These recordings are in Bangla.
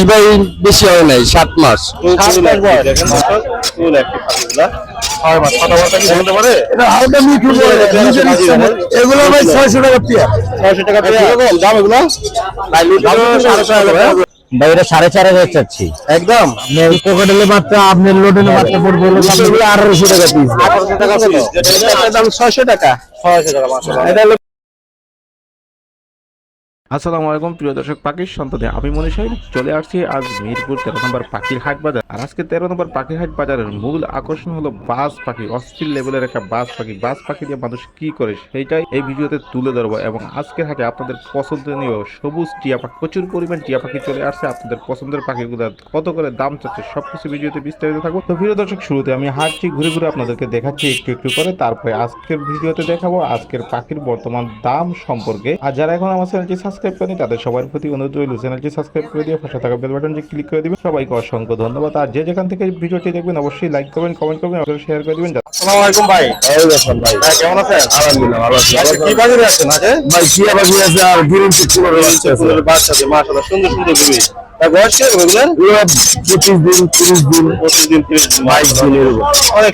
বয়স ভাই বেশি হয় নাই সাত মাস। এগুলো ভাই ছয়শো টাকা পেয়ার। ছয়শো টাকা দাম এগুলো? সাড়ে। ভাই এটা চার হাজার চাচ্ছি। একদম? পকেটেলে মাত্র আপনার লোডেলে মাত্র পড়বে আঠারোশো টাকা পিস আঠারোশো টাকা পিস যেটা এটার দাম ছয়শো টাকা। ছয়শো টাকা এটা হলো আসসালামু আলাইকুম, প্রিয় দর্শক পাখির সন্ততি আমি মনে সাহেব চলে আসছি আজ মিরপুর তেরো নম্বর পাখির হাট বাজার। আর আজকে তেরো নম্বর পাখির হাট বাজারের মূল আকর্ষণ হলো বাস পাখি, অস্থির লেভেলের একটা বাস পাখি। বাস পাখি দিয়ে মানুষ কি করে সেইটাই এই ভিডিওতে তুলে ধরবো এবং আজকের হাটে আপনাদের পছন্দনীয় সবুজ টিয়া পাখি, প্রচুর পরিমাণ টিয়া পাখি চলে আসছে। আপনাদের পছন্দের পাখিগুলো কত করে দাম চাচ্ছে সবকিছু ভিডিওতে বিস্তারিত থাকব। তো প্রিয় দর্শক, শুরুতে আমি হাটটি ঘুরে ঘুরে আপনাদেরকে দেখাচ্ছি একটু একটু করে। তারপরে আজকের ভিডিওতে দেখাবো আজকের পাখির বর্তমান দাম সম্পর্কে। আর যারা এখন আমার চ্যানেলটি সাবস্ক্রাইব করেনি তাদের সবার প্রতি অনুরোধ রইল। চ্যানেলটি সাবস্ক্রাইব করে দিয়ে পাশে থাকা বেল বাটনটি ক্লিক করে দিবেন। সবাইকে অসংখ্য ধন্যবাদ। আর যে যেখান থেকে ভিডিওটি দেখবেন অবশ্যই লাইক করবেন কমেন্ট করবেন আর শেয়ার করে দিবেন। আসসালামু আলাইকুম ভাই। ভাই। হ্যাঁ, কেমন আছেন? আলহামদুলিল্লাহ ভালো আছি। আচ্ছা, কি বাজারে আছেন আছে ভাই টিয়া পাখি আছে আর গ্রিন চিকুন আছে। ফুলের বাচ্চা দিয়ে মাশাআল্লাহ সুন্দর সুন্দর বিবি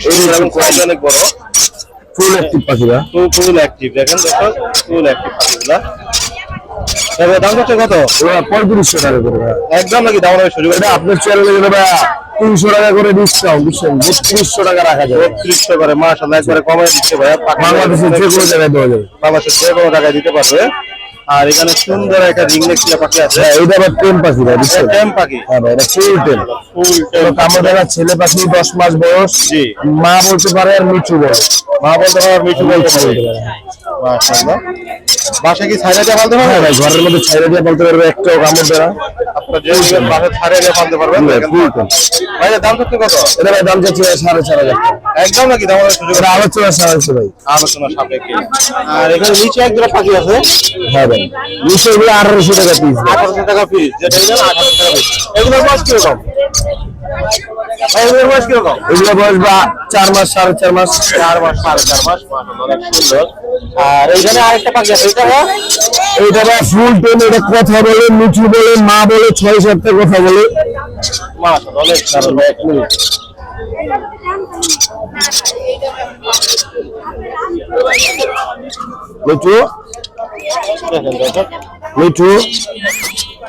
কি এরকম অনেক বড়। ফুল অ্যাক্টিভ পাখিরা। ফুল ফুল অ্যাক্টিভ দেখেন দর্শক ফুল অ্যাক্টিভ পাখিগুলা। এবার দাম হচ্ছে কত? পঁয়ত্রিশশো টাকা করে একদম নাকি দাম হবে শুরু এটা আপনার চ্যানেলে গেলে ভাই তিনশো টাকা করে ডিসকাউন্ট বুঝছেন? বত্রিশশো টাকা রাখা যাবে। বত্রিশশো করে একবারে কমে দিচ্ছে ভাইয়া বাংলাদেশের যে কোনো জায়গায় দেওয়া যাবে। বাংলাদেশের যে কোনো টাকায় দিতে পারবে। আর এখানে সুন্দর একটা রিংনেক টিয়া পাখি আছে। হ্যাঁ এইটা আবার টেম পাখি ভাই বুঝছেন? টেম পাখি। হ্যাঁ ভাই এটা ফুল টেম। ফুল কামড় দেওয়া ছেলে পাখি দশ মাস বয়স। জি। মা বলতে পারে আর মিঠু বলে মা বলতে পারবে মিঠু বলতে মাশাআল্লাহ। বাসা কি ছাইরা দিয়ে পালতে হ্যাঁ পারবে ভাই ঘরের মধ্যে ছাইড়া দিয়ে বলতে পারবে একটাও কামড় আপনার যে বাসা দিয়ে পালতে পারবেন ভাই দাম কত? এটা ভাই দাম চাচ্ছি সাড়ে চার হাজার। একদম নাকি? দাম সুযোগ আলোচনা সারাইছে ভাই। আলোচনা সাপেক্ষে। আর এখানে নিচে এক জোড়া পাখি আছে। হ্যাঁ ভাই। নিচে এগুলো আঠারোশো টাকা পিস আঠারোশো টাকা পিস যেটা আঠারোশো টাকা পিস এগুলোর বয়স কীরকম? এগুলোর বয়স কীরকম? এগুলো বয়স বা চার মাস সাড়ে চার মাস চার মাস সাড়ে চার মাস। অনেক সুন্দর। আর এইখানে আরেকটা পাখি আছে এটা? এইটা ফুল এটা কথা বলে মিঠু বলে মা বলে ছয় সাতটা কথা বলে। অনেক এক মিনিট।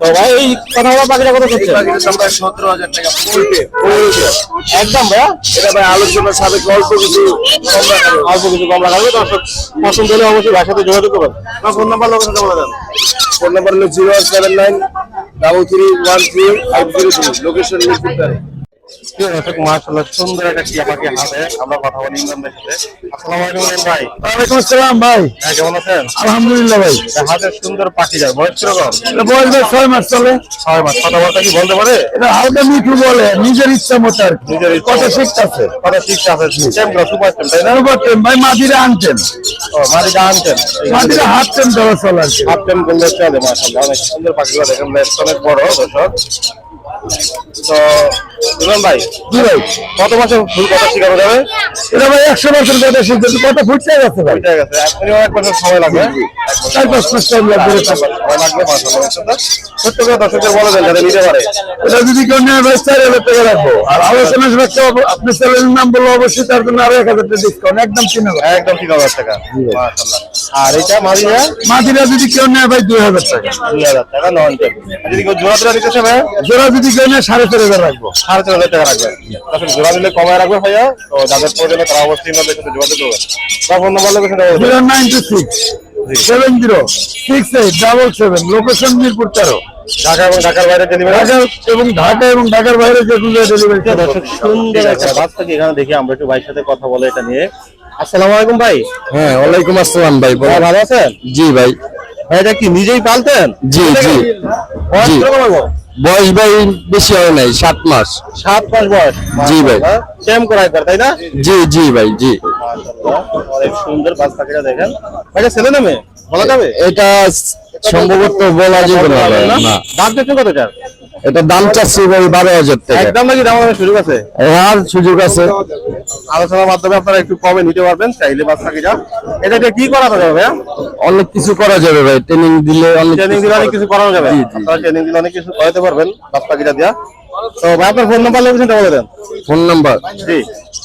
তো ভাই এই কথা বলা পাখিটা কত করছে? সতেরো হাজার টাকা। একদম ভাইয়া? এটা ভাই আলোচনার সাথে অল্প কিছু কম রাখা। অল্প কিছু কম রাখা পছন্দ হলে অবশ্যই ভাইয়ের সাথে যোগাযোগ করবেন। আমার ফোন নাম্বার দেন ফোন নাম্বার হলো zero seven nine double three one three five zero three location দর্শক মাশাআল্লাহ সুন্দর একটা টিয়া পাখি হাতে আমরা কথা বলি সাথে। আসসালামু আলাইকুম ভাই। ওয়ালাইকুম আসসালাম ভাই। হ্যাঁ কেমন আছেন? আলহামদুলিল্লাহ ভাই। সুন্দর পাখি যায় বয়স কীরকম? এটা বয়স ভাই ছয় মাস চলে। ছয় মাস কথাবার্তা কি বলতে পারে? এটা হালকা মিঠু বলে নিজের ইচ্ছা মতো আর কি। নিজের কথা ঠিক আছে। সেমগুলো সুপার সেম তাই না? করতেন ভাই মাটিরে আনতেন ও মাটিরে হাঁটতেন দেওয়া চলে হাফ টাইম করলে চলে মাশাআল্লাহ অনেক সুন্দর পাখিগুলো দেখেন অনেক বড় দর্শক। তো ভাই জি ভাই। কত মাসে ফুল কথা শিখানো যাবে? এটা ভাই একশো বছর কথা শিখতে কত ফুটতে গেছে ভাই। ঠিক আছে এক বছর সময় লাগবে। চার পাঁচ মাস টাইম লাগবে। লাগবে মাশাআল্লাহ ছোট্ট করে দর্শকদের বলে দেন যাতে নিতে পারে। এটা যদি কেউ নেয় ভাই চার হাজার টাকা রাখব। আর আপনি চ্যানেলের নাম বললে অবশ্যই তার জন্য আরও এক হাজার টাকা ডিসকাউন্ট একদম তিন হাজার একদম হাজার টাকা। আর এটা মারিয়া মাটিরা যদি কেউ নেয় ভাই দুই হাজার টাকা। দুই হাজার টাকা নন যদি কেউ জোড়া জোড়া দিতে চাবে জোড়া যদি কেউ নেয় সাড়ে চার হাজার রাখব। সাড়ে চার হাজার টাকা রাখবেন আসলে জোড়া দিলে কমায় রাখবে ভাইয়া? তো যাদের প্রয়োজনে তারা অবশ্যই ইমরানের সাথে যোগাযোগ করবেন তার phone number location zero nine two six seven zero six eight double seven location Mirpur তেরো। ঢাকা এবং ঢাকার বাইরে ডেলিভারি এবং ঢাকা এবং ঢাকার বাইরে যে কোনো ডেলিভারি দর্শক সুন্দর একটা বাচ্চাকে এখানে দেখি আমরা একটু ভাইয়ের সাথে কথা বলে এটা নিয়ে। আসসালামু আলাইকুম ভাই। হ্যাঁ ওয়ালাইকুম আসসালাম ভাই। ভালো আছেন? জি ভাই। এটা কি নিজেই পালতেন? জি জি। বয়স ভাই বেশি হয় নাই সাত মাস। সাত মাস বয়স। জি ভাই। টেম করা একবার তাই না? জি জি ভাই জি। অনেক সুন্দর বাস পাখিটা দেখেন। ছেলে নামে বলা যাবে? এটা সম্ভবত বলা যাবে না দাম দেখছেন কত এটা? দাম চাচ্ছি ভাই বারো হাজার টাকা। একদম নাকি দাম সুযোগ আছে? আর সুযোগ আছে। আলোচনার মাধ্যমে আপনারা একটু কমে নিতে পারবেন চাইলে যা এটা দিয়ে কি করা যাবে ভাইয়া? অনেক কিছু করা যাবে ভাই ট্রেনিং দিলে অনেক ট্রেনিং দিলে অনেক কিছু করানো যাবে। আপনারা ট্রেনিং দিলে অনেক কিছু করাতে পারবেন পাখিটা দিয়া। তো ভাই আপনার ফোন নাম্বার লোকেশনটা বলে দেন। ফোন নাম্বার জি।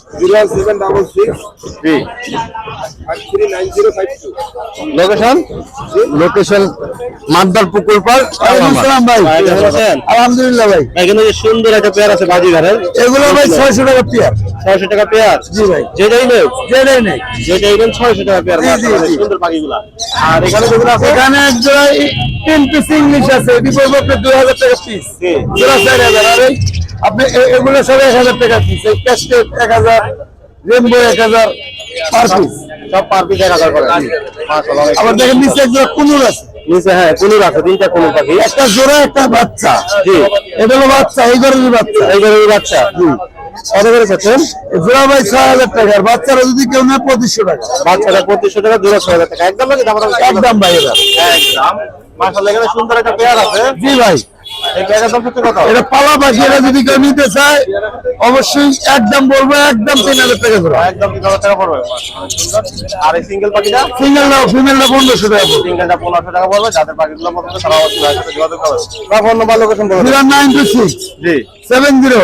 জিরো সেভেন ডাবল সিক্স জি। Five three nine zero five two. Location? Location Maddar Pukur Par আসসালাম ভাই। ভাই, কেমন আলহামদুলিল্লাহ ভাই। সুন্দর একটা পেয়ার আছে বাজি ঘরের এগুলো ভাই ছয়শো টাকা পেয়ার। ছয়শো টাকা পেয়ার? জি ভাই। যেটাই নেই। যেটাই নেই। যেটাই নেন ছয়শো টাকা পেয়ার। সুন্দর পাখিগুলা আর এখানে যেগুলো আছে? এখানে জোড়া তিন পিস ইংলিশ আছে। বিপদ আপনি দুই হাজার টাকা পিস জোড়া চার হাজার আর এই আপনি এগুলো সব এক হাজার টাকা পিস এই ক্যাস্টেট এক হাজার রেমবো এক হাজার পার পিস সব পার পিস এক হাজার করে। আবার দেখেন নিচে এক জোড়া কুনুর আছে। নিচে হ্যাঁ কুনুর আছে তিনটা কুনুর পাখি। একটা জোড়া একটা বাচ্চা। জি। এটা হলো বাচ্চা এই ঘরের বাচ্চা। এই গরুর বাচ্চা। কত করে চাচ্ছেন? জোড়া ভাই ছয় হাজার টাকা আর বাচ্চারা যদি কেউ নেয় পঁচিশশো টাকা। বাচ্চাটা পঁচিশশো টাকা জোড়া ছয় হাজার টাকা। একদম দাম একদম ভাই এটা একদম। মাশাআল্লাহ এখানে সুন্দর একটা পেয়ার আছে। জি ভাই। এটা পালা পাখি এটা যদি কেউ নিতে চায় অবশ্যই একদম বলব একদম তিন হাজার টাকা জোড়া একদম তিন হাজার টাকা পড়বে। আর এই সিঙ্গেল পাখিটা? সিঙ্গেল না পনেরোশো টাকা পড়বে। সিঙ্গেলটা পনেরোশো টাকা পড়বে যাদের পাখিগুলো পছন্দ তারা অবশ্যই যোগাযোগ করবে বা ফোন নাম্বার লোকেশন বলবেন জিরো নাইন টু সিক্স। জি। Seven zero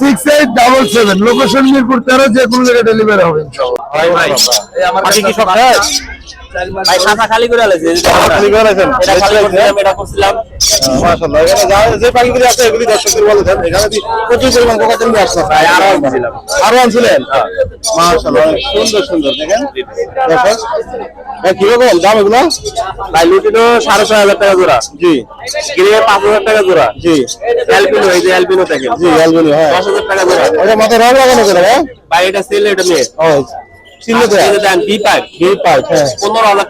six eight double seven. Location Mirpur তেরো যে কোনো জায়গায় ডেলিভারি হবে ইনশাআল্লাহ। ভাই ভাই পাখি কি সব? ভাই খাতা খালি করে আলাইছে খালি করে রাখেন। এটা খালি করছিলাম এটা করছিলাম। মাশাআল্লাহ, এখানে যা- যে পাখিগুলি আছে এগুলি দর্শকদের বলেছেন এখানে কি প্রচুর পরিমাণ কোকাটেল নিয়ে আসছে ভাই আরও আনছিলাম। আরও আনছিলেন? মাশাআল্লাহ সুন্দর সুন্দর দেখেন। দেখেন ভাই কীরকম দাম এগুলো? ভাই লুটিনো সাড়ে ছয় হাজার টাকা জোড়া। জি। গিরে পাঁচ হাজার টাকা জোড়া। জি। অ্যালবিনো এই যে অ্যালবিনো দেখেন। জি অ্যালবিনো হ্যাঁ। দশ হাজার টাকা জোড়া। ওটা মাথায় রং লাগানো করে হ্যাঁ? ভাই এটা সেল এটা ও তো দেন বি পাইপ বি পাইপ হ্যাঁ।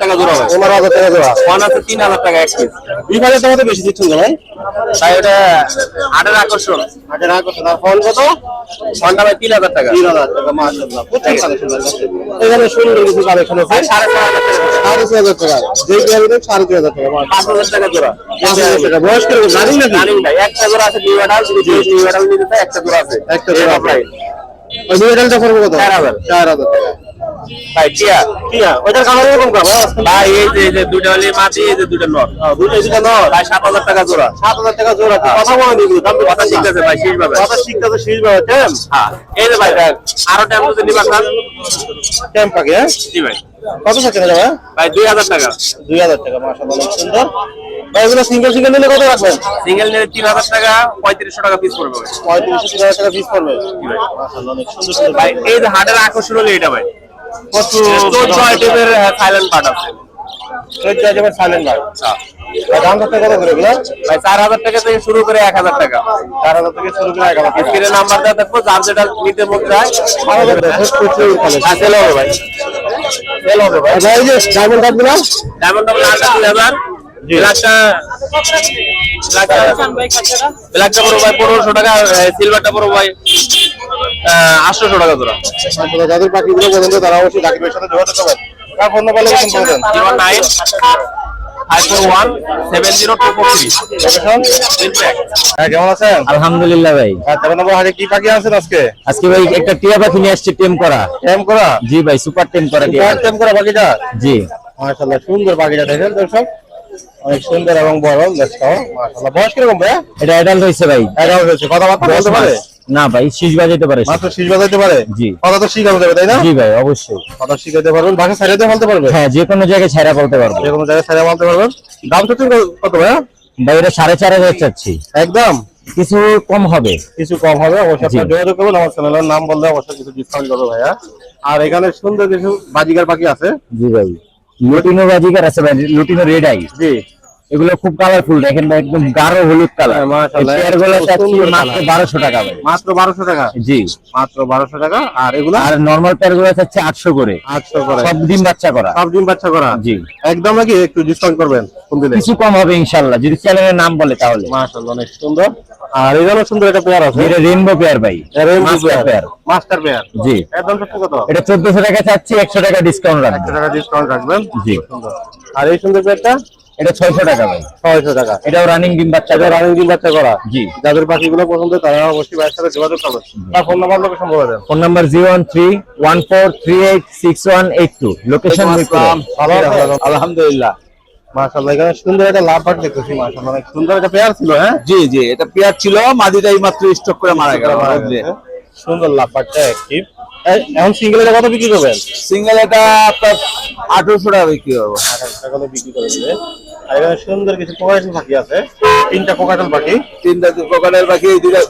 টাকা জোড়া পনেরো হাজার টাকা দেওয়া ওয়ান আছে তিন হাজার টাকা এক পিস বি পাইপের দাম তো বেশি দিচ্ছেন না ভাই? এটা আটের আকর্ষণ। না করছেন আর ফোন কত? ফোনটা ভাই টাকা। তিন হাজার টাকা মাশাআল্লাহ। প্রচুর কালেকশন এখানে সুন্দর কিছু কালেকশন আছে। ভাই সাড়ে ছয় হাজার টাকা। সাড়ে ছয় হাজার টাকা। যে পেয়ার দেখ সাড়ে ছয় হাজার টাকা পাঁচ হাজার টাকা জোড়া। পাঁচ হাজার টাকা। বয়স কীরকম? জানি নাকি? জানি একটা জোড়া আছে যদি নিউ নিতে একটা জোড়া আছে। একটা জোড়া ওই কত? চার হাজার। চার হাজার টাকা। ভাই টিয়া টিয়া ওইটার কালার এরকম কালার ভাই এই যে এই যে দুটো হলি মাটি এই যে দুটো নট। দুটো দুটা নয় ভাই সাত হাজার টাকা জোড়া। সাত হাজার টাকা জোড়া কথা বলে দিবি দাম কথা ঠিক আছে ভাই শেষ ভাবে কথা শিখতে শীষ পাবে টেম। হ্যাঁ এই যে ভাই আরও যদি নিবা খান টেম পাকে হ্যাঁ? জি ভাই। কত থাকে না ভাই? ভাই দুই হাজার টাকা। দুই হাজার টাকা মাশাআল্লাহ অনেক সুন্দর। ভাই এগুলো সিঙ্গেল সিঙ্গেল নিলে কত রাখবেন? সিঙ্গেল নিলে টাকা পঁয়ত্রিশশো টাকা পিস পড়বে ভাই। পঁয়ত্রিশশো তিন হাজার টাকা ফিস পড়বে। মাশাআল্লাহ অনেক সুন্দর সুন্দর। ভাই এই যে হাটের আকর্ষণ হলো এটা ভাই। চোদ্দ আইটেমের সাইলেন্ট পার্ট আছে। চোদ্দ আইটেমের সাইলেন্ট ভাই ভাই দাম কত কত করে এগুলো ভাই চার হাজার টাকা থেকে শুরু করে এক হাজার টাকা। চার হাজার থেকে শুরু করে এক হাজার টাকা। নাম্বার দেওয়া থাকব যার যেটা নিতে মন চায়। আমাদের দেশে প্রচুর collection। হ্যাঁ সেল হবে ভাই। সেল হবে ভাই। ভাই যে ডায়মন্ড কাপগুলো? ডায়মন্ড ডাবল আটটা দুই হাজার ব্ল্যাকটা ব্ল্যাকটা পড়ো ভাই পনেরোশো টাকা সিলভারটা পড়ো ভাই। আটশোশো টাকা জোড়া। যাদের পাখিগুলো পছন্দ তারা অবশ্যই ডাকিবের সাথে যোগাযোগ করবেন। ফোন নাম্বার জিরো নাইন হ্যাঁ কেমন আছেন? আলহামদুলিল্লাহ ভাই। আর তেরো নম্বর হাটে কি পাখি আছেন আজকে? আজকে ভাই একটা টিয়া পাখি নিয়ে আসছে টেম করা। টেম করা? জি ভাই সুপার টেম করা টিয়া কার টেম করা পাখিটা? জি। মাশাআল্লাহ সুন্দর পাখিটা দেখেন দর্শক। অনেক সুন্দর এবং বড় দেখো মাশাআল্লাহ বয়স কীরকম ভাই? এটা অ্যাডাল্ট হয়েছে ভাই। এগারো হয়েছে কথাবার্তা বলতে পারে? না ভাই শীষ বাজাইতে পারে মাত্র শীষ। বাজাইতে পারে? জি। কথা তো শিখানো যাবে তাই না? জি ভাই অবশ্যই। কথা শিখাতে পারবেন ভাষা ছাড়াতে বলতে পারবে হ্যাঁ যে কোনো জায়গায় ছাড়া বলতে পারব যে কোনো জায়গায় ছাড়া বলতে পারবেন। দাম তো কত ভাই ভাই এটা সাড়ে চার হাজার চাচ্ছি। একদম? কিছু কম হবে। কিছু কম হবে অবশ্যই জি। আপনারা যোগাযোগ করবেন আমার চ্যানেলের নাম বললে অবশ্যই কিছু ডিসকাউন্ট করব ভাইয়া। আর এখানে সুন্দর কিছু বাজিকার পাখি আছে। জি ভাই। লুটিনো বাজিকার আছে ভাই লুটিনো রেড আই জি। এগুলো খুব কালারফুল দেখেন ভাই একদম গাঢ় হলুদ কালারগুলো চাচ্ছি মাত্র বারোশো টাকা ভাই। মাত্র বারোশো টাকা? জি। মাত্র বারোশো টাকা। আর এগুলো? আর নর্মাল পেয়ারগুলো চাচ্ছে আটশো করে। আটশো করে। সব ডিম বাচ্চা করা। সব ডিম বাচ্চা করা? জি। একদম নাকি একটু ডিসকাউন্ট করবেন কিছু কম হবে ইনশাল্লাহ যদি চ্যানেলের নাম বলে তাহলে। মাশাআল্লাহ অনেক সুন্দর। আর এখানে সুন্দর একটা পেয়ার আছে। এটা রেইনবো পেয়ার ভাই। মাস্টার পেয়ার মাস্টার পেয়ার জি। একদম সত্যি কত? এটা চোদ্দশো টাকা চাচ্ছি একশো টাকা ডিসকাউন্ট রাখবে একশো টাকা ডিসকাউন্ট রাখবেন। জি। আর এই সুন্দর পেয়ারটা এটা ছয়শো টাকা ভাই। ছয়শো টাকা। এটাও রানিং ডিম বাচ্চা এটা রানিং ডিম বাচ্চা করা। জি। যাদের পাখিগুলো পছন্দ তারা অবশ্যই ভাইয়ের সাথে যোগাযোগ করবেন। তার ফোন নাম্বার লোকেশন বলে দেন। Phone number zero one three one four three eight six one eight two location ভালো আছেন? আলহামদুলিল্লাহ। মাশাআল্লাহ এখানে সুন্দর একটা লাভ বাট দেখতেছি মাশাআল্লাহ। অনেক সুন্দর একটা পেয়ার ছিল হ্যাঁ? জি জি। এটা পেয়ার ছিল মাদিটা এই মাত্র স্টক করে মারা গেল। সুন্দর লাভ বাটটা অ্যাক্টিভ এখন সিঙ্গেল এটা কত বিক্রি করবেন? সিঙ্গেল এটা আপনার আঠারোশো টাকা বিক্রি করব। টাকা বিক্রি দিবে। আর এখানে সুন্দর কিছু কোকাটেল পাখি আছে। তিনটা কোকাটেল পাখি। তিনটা দুটা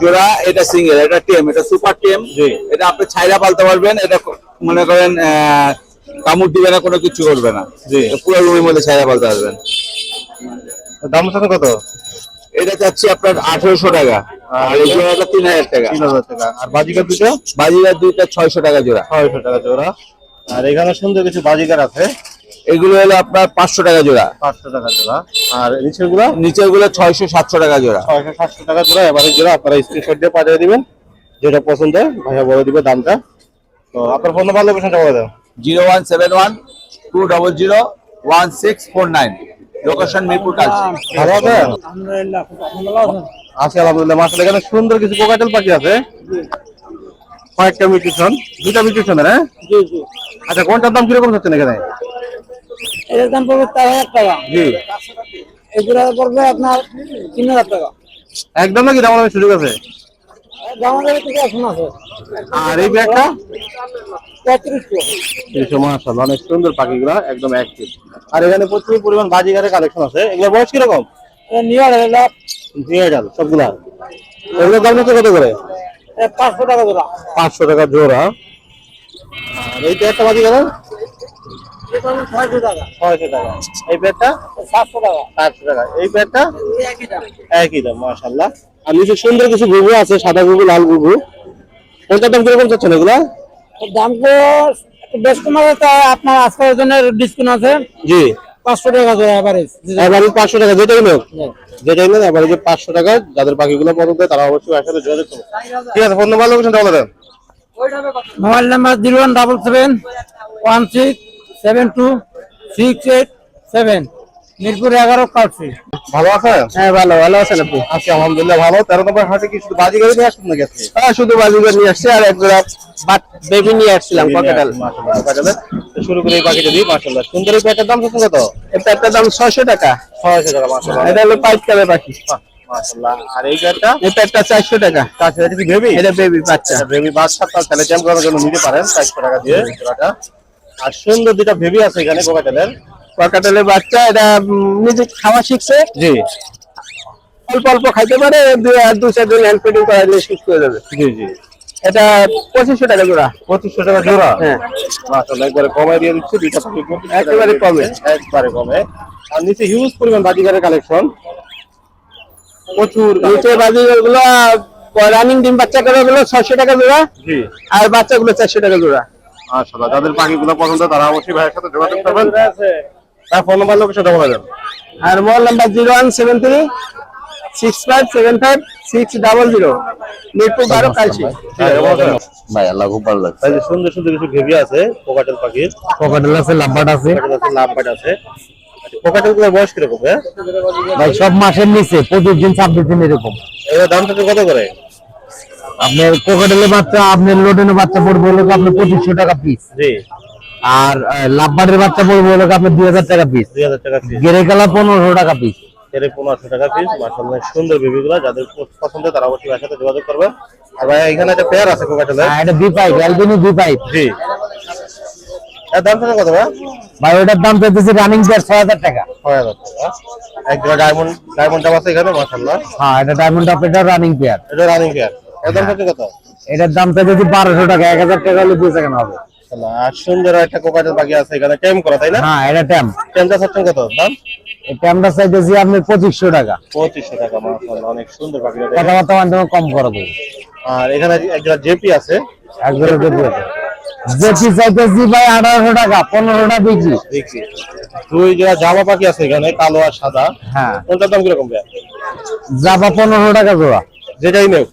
জোড়া এটা সিঙ্গেল এটা টেম এটা সুপার টেম। এটা আপনি ছাইরা পালতে পারবেন এটা মনে করেন কামড় দিবে না কোনো কিছু করবে না। পুরো রুমের মধ্যে ছাইরা পালতে পারবেন। দাম কত? এটা চাচ্ছি আপনার আঠারোশো টাকা। আর এই জোড়াটা তিন হাজার টাকা। তিন হাজার টাকা। আর বাজিকার দুটো বাজিরার দুইটা ছয়শো টাকা জোড়া। ছয়শো টাকা জোড়া। আর এখানে সুন্দর কিছু বাজিকার আছে। এগুলো হলো আপনার পাঁচশো টাকা জোড়া। পাঁচশো টাকা জোড়া। আর নিচেরগুলো নিচেরগুলো ছয়শো সাতশো টাকা জোড়া। ছয়শো সাতশো টাকা জোড়া। এবারে জোড়া আপনারা স্ক্রিনশট দিয়ে পাঠিয়ে দিবেন। যেটা পছন্দ ভাইয়া বলে দিবে দামটা। তো আপনার ফোন নাম্বার লোকেশনটা বলে দেন। Zero one seven one two double zero one six four nine. Location Mirpur Kalchi ভালো আছেন? আছি আলহামদুলিল্লাহ মাসাল এখানে সুন্দর কিছু কোকাটেল পাখি আছে। কয়েকটা মিউটেশন দুটা মিউটেশন হ্যাঁ? আচ্ছা কোনটার দাম কীরকম হচ্ছে এখানে? এটার দাম পড়বে চার হাজার টাকা। জি। এগুলো পড়বে আপনার তিন হাজার টাকা। একদম নাকি? দাম সুযোগ আছে আমাদের থেকে এখন আছে আর এই ব্যাগটা? তিনশো মাসাল অনেক সুন্দর পাখিগুলা একদম অ্যাক্টিভ আর এখানে প্রচুর পরিমাণ বাজিগারের কালেকশন আছে। এগুলো বয়স কীরকম? নিয়ে আসলে দুই হাজার সবগুলা। এগুলোর দাম হচ্ছে কত করে? পাঁচশো টাকা জোড়া। পাঁচশো টাকা জোড়া। আর এই ছয়শো টাকা। ছয়শো টাকা। এই সাতশো টাকা। সাতশো টাকা। এই একই দাম। একই দাম মাশাল্লাহ আর নিচে সুন্দর কিছু ঘুঘু আছে সাদা ঘুঘু লাল ঘুঘু। কোনটার দাম কীরকম চাচ্ছেন এগুলা? দাম তো বেশ কম আছে আপনার আজকের জন্য ডিসকাউন্ট আছে। জি। পাঁচশো টাকা পাঁচশো টাকা যেটাই লোক যেটাই পাঁচশো টাকা যাদের পছন্দ হয় তারা অবশ্যই একসাথে যোগাযোগ করবে। ঠিক আছে ফোন নাম্বার লোকেশন বলে দেন mobile number zero one double seven one six seven two six eight seven. Mirpur এগারো কাটছি ভালো আছেন হ্যাঁ ভালো ভালো আছেন আপনি আছি আলহামদুলিল্লাহ ভালো। তেরো নম্বর হাটে কি শুধু বাজি গাড়ি নিয়ে আসছেন নাকি আজকে হ্যাঁ শুধু বাজিগার নিয়ে আসছে আর এক জোড়া বাট বেবি নিয়ে আসছিলাম মাশাআল্লাহ, শুরু করে এই পাখিটা দিই মাশাআল্লাহ। সুন্দর এই দাম কত? একটা দাম ছয়শো টাকা। ছয়শো টাকা মাশাআল্লাহ। এটা হলো পাইপ কালের পাখি। আর এই এটা একটা চারশো টাকা। এটা কি বেবি এটা বেবি বাচ্চা। বেবি বাচ্চা করার জন্য নিতে পারেন চারশো টাকা দিয়ে। আর সুন্দর দুটা বেবি আছে এখানে কোকাটেলের। ককাটালের বাচ্চা এটা নিজে খাওয়া শিখছে। জি। অল্প অল্প খাইতে পারে দু- আর দু চার দিন হ্যান্ড ফিডিং করাইলে সুস্থ হয়ে যাবে। জি জি। এটা পঁচিশশো টাকা জোড়া। পঁচিশশো টাকা জোড়া? হ্যাঁ। একবারে দিয়ে দিচ্ছে দুইটা একেবারে কমে। একবারে কমে। আর নিচে হিউজ পরিমাণ বাজিগারের কালেকশন প্রচুর নিচে বাজিগারগুলো রানিং ডিম বাচ্চা করে গুলো ছয়শো টাকা জোড়া। জি। আর বাচ্চাগুলো চারশো টাকা জোড়া। মাশাআল্লাহ যাদের পাখিগুলো পছন্দ তারা অবশ্যই ভাইয়ের সাথে যোগাযোগ করবেন। তার ফোন নাম্বার লোকেশনটা বলে দেন। আর mobile number zero one seven three six five seven five six double zero. Mirpur বারো কালচি। ভাই। আল্লাহ খুব ভালো লাগছে। সুন্দর সুন্দর কিছু ঘেবি আছে কোকাটেল পাখির। পকেটেল আছে লাভবাট আছে। লাভবাট আছে গুলোর বয়স কীরকম হ্যাঁ? ভাই সব মাসের নিচে পঁচিশ দিন ছাব্বিশ দিন এরকম। এবার দামটা কত করে? আপনার কোকাটেলের বাচ্চা আপনার লোডেনের বাচ্চা পড়বে হলো আপনার পঁচিশশো টাকা পিস জি। আর লাভবাটের বাচ্চা পড়বে হলো আপনার দুই হাজার টাকা পিস দুই হাজার টাকা পিস গেরে কালার পনেরোশো টাকা পিস এর পনেরোশো টাকা পিস মাসাল্লাহ সুন্দর বেবিগুলো। যাদের পছন্দ তারা অবশ্যই ভাইয়ের সাথে যোগাযোগ করবে আর ভাই এখানে একটা পেয়ার আছে কোকাটেলের এটা B pipe albino B pipe জি। এর দাম কত ভাই ভাই ওটার দাম পেতেছি রানিং পেয়ার ছয় হাজার টাকা। ছয় হাজার টাকা। এক ডায়মন্ড ডায়মন্ড আছে এখানে মাসাল্লাহ হ্যাঁ এটা ডায়মন্ড অপারেটর রানিং পেয়ার এটা রানিং পেয়ার এর দাম কত? এটার দাম পেতেছি বারোশো টাকা। এক হাজার টাকা হলে বেঁচে কেন হবে। মাশাআল্লাহ আর সুন্দর একটা কোকাটেল পাখি আছে এখানে টেম করা তাই না? হ্যাঁ এটা ট্যাম টেমটা চাচ্ছেন কত? দাম? এই চাইতেছি আপনি পঁচিশশো টাকা। পঁচিশশো টাকা মাশাআল্লাহ অনেক সুন্দর পাখিটা কথাবার্তা মাধ্যমে কম করে দেবো আর এখানে একটা জেপি আছে। চাইতেছি ভাই আঠারোশো টাকা পনেরোটা বিক্রি। দুই জোড়া জামা পাখি আছে এখানে কালো আর সাদা। হ্যাঁ। কোনটার দাম কীরকম পনেরো টাকা জোড়া। যেটাই নেও।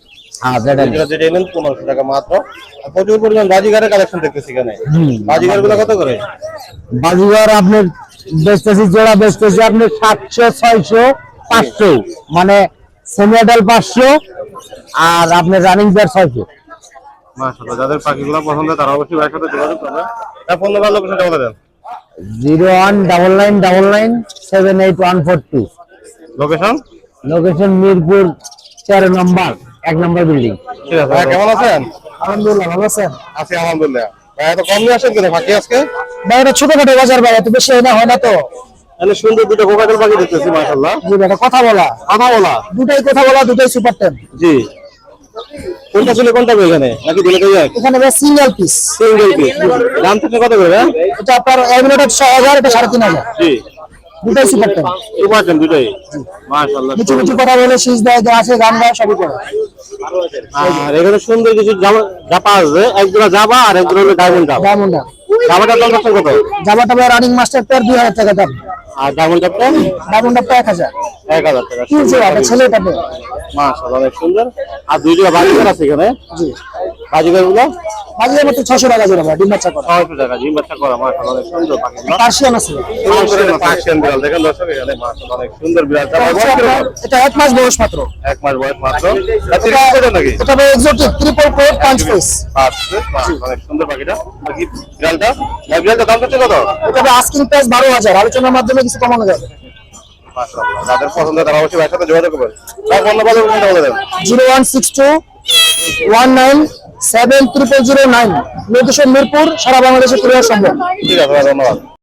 হ্যাঁ পনেরোশো টাকা মাত্র। প্রচুর পরিমাণ বাজিগারের কালেকশন দেখতেছি এখানে। বাজিগারগুলো কত করে? বাজিগর আপনার বেচতেছি জোড়া বেচতেছি আপনি সাতশো ছয়শো পাঁচশো। মানে পাঁচশো আর আপনার রানিং ছয়শো। মাশাআল্লাহ যাদের পাখিগুলো পছন্দ তারা অবশ্যই ভাইয়ের সাথে যোগাযোগ করবে। তার ফোন নাম্বার লোকেশনটা বলে দেন। Zero one double nine double nine seven eight one four two. Location location Mirpur তেরো নম্বর। এক নম্বর বিল্ডিং ঠিক আছে ভাইয়া কেমন আছেন? আলহামদুলিল্লাহ ভালো আছেন। আছি আলহামদুলিল্লাহ। ভাইয়া তো কম নিয়ে আসেন কেন আজকে? ভাই এটা ছোটখাটো বাজার ভাই এত বেশি হয় না হয় না তো। তাহলে সুন্দর দুটো কোকাটেল পাখি দেখতেছি মাশাআল্লাহ। জি ভাই, কথা বলা। কথা বলা। দুটাই কথা বলা দুটাই সুপার টেন জি। কোনটা ছিল কোনটা বই এখানে? নাকি দিলে কই এখানে ভাই সিঙ্গেল পিস সিঙ্গেল পিস দাম থেকে কত করে এটা আপনার এক মিনিট ছয় হাজার এটা সাড়ে তিন হাজার। জি। দুটাই সুপার টেন সুপার টেন দুটোই। মাশাআল্লাহ মিঠু মিঠু কথা বলে শীষ দেয় আছে গান গায় সবই করে। আর এখানে সুন্দর কিছু জামা জাপা আছে এক জোড়া আর এক জোড়া হলো ডায়মন্ড জাপ ডায়মন্ড জামাটার দাম কত কত? জামাটা ভাই রানিং মাস্টার পেয়ার টাকা দাম। আর ডায়মন্ড জাপটা ডায়মন্ড টাকা। জোড়া। মাশাআল্লাহ অনেক সুন্দর। আর দুই জোড়া বাজিকার আছে এখানে। জি। বাজিকারগুলো? বাজারের মতো ছশো টাকা জোড়া ভাই ডিম বাচ্চা করা। ছয়শো টাকা জিম বাচ্চা করা মাশাআল্লাহ অনেক সুন্দর পার্সিয়ান আছে। পার্সিয়ান বিড়াল দেখেন দর্শক এখানে মাশাআল্লাহ অনেক সুন্দর বিড়াল। এটা হচ্ছে আপনার- এটা এক মাস বয়স মাত্র। এক মাস বয়স মাত্র। আর তিরিশ বছর নাকি? এটা ভাই এক্সোটিক ট্রিপল কোট পাঁচ পিস আচ্ছা, অনেক সুন্দর পাখিটা। বিড়ালটা? এই বিড়ালটার দাম কত কত? এটা ভাই আস্কিং প্রাইস বারো হাজার আলোচনার মাধ্যমে কিছু কমানো যাবে। যাদের পছন্দ তারা অবশ্যই ভাইয়ের সাথে যোগাযোগ করবেন। Zero one six two one nine seven zero nine. Mirpur সারা বাংলাদেশে কুরিয়ার সম্ভব। ঠিক আছে ধন্যবাদ।